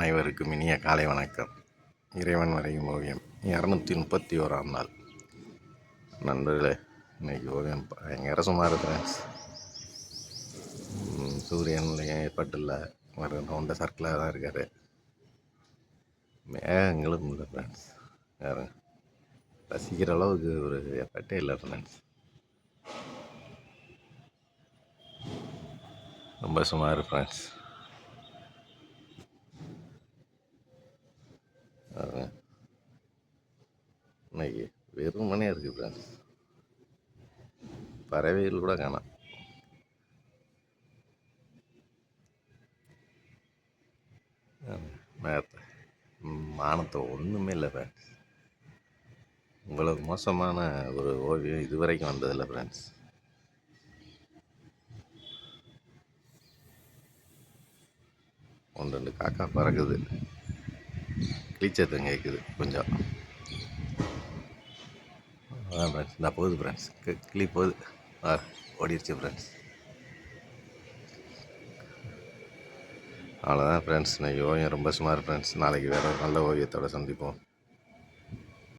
அனைவருக்கும் இனிய காலை வணக்கம். இறைவன் வரையும் ஓவியம். இரநூத்தி முப்பத்தி ஓராம் நாள். நண்பர்களே இன்னைக்கு ஓவியம் பயங்கர சுமார் ஃப்ரெண்ட்ஸ் சூரியன் ஏற்பட்டில்ல ஒரு ரவுண்ட சர்க்கிளாக தான் இருக்கார். மேகங்களும் இல்லை ஃப்ரெண்ட்ஸ் வேறு ரசிக்கிற அளவுக்கு ஒரு எஃபர்ட்டே இல்லை ஃப்ரெண்ட்ஸ் ரொம்ப சுமார் ஃப்ரெண்ட்ஸ் இன்னைக்கு வெறும் மணியாக இருக்குது ஃப்ரெண்ட்ஸ் பறவைகள் கூட காணாம். நேரத்தை மானத்தை ஒன்றுமே இல்லை ஃப்ரெண்ட்ஸ் உங்களுக்கு மோசமான ஒரு ஓவியம் இது வரைக்கும் வந்ததில்லை ஃப்ரெண்ட்ஸ் ஒன்று ரெண்டு காக்கா பறக்குது. கிளிச்சத்தம் கேட்குது கொஞ்சம். அதான் ஃப்ரெண்ட்ஸ் நான் போகுது ஃப்ரெண்ட்ஸ் கிளி போகுது. ஆ ஓடிடுச்சு ஃப்ரெண்ட்ஸ் அவ்வளோதான் ஃப்ரெண்ட்ஸ் நான் ஓவியம் ரொம்ப சுமார் ஃப்ரெண்ட்ஸ் நாளைக்கு வேறு நல்ல ஓவியத்தோட சந்திப்போம்.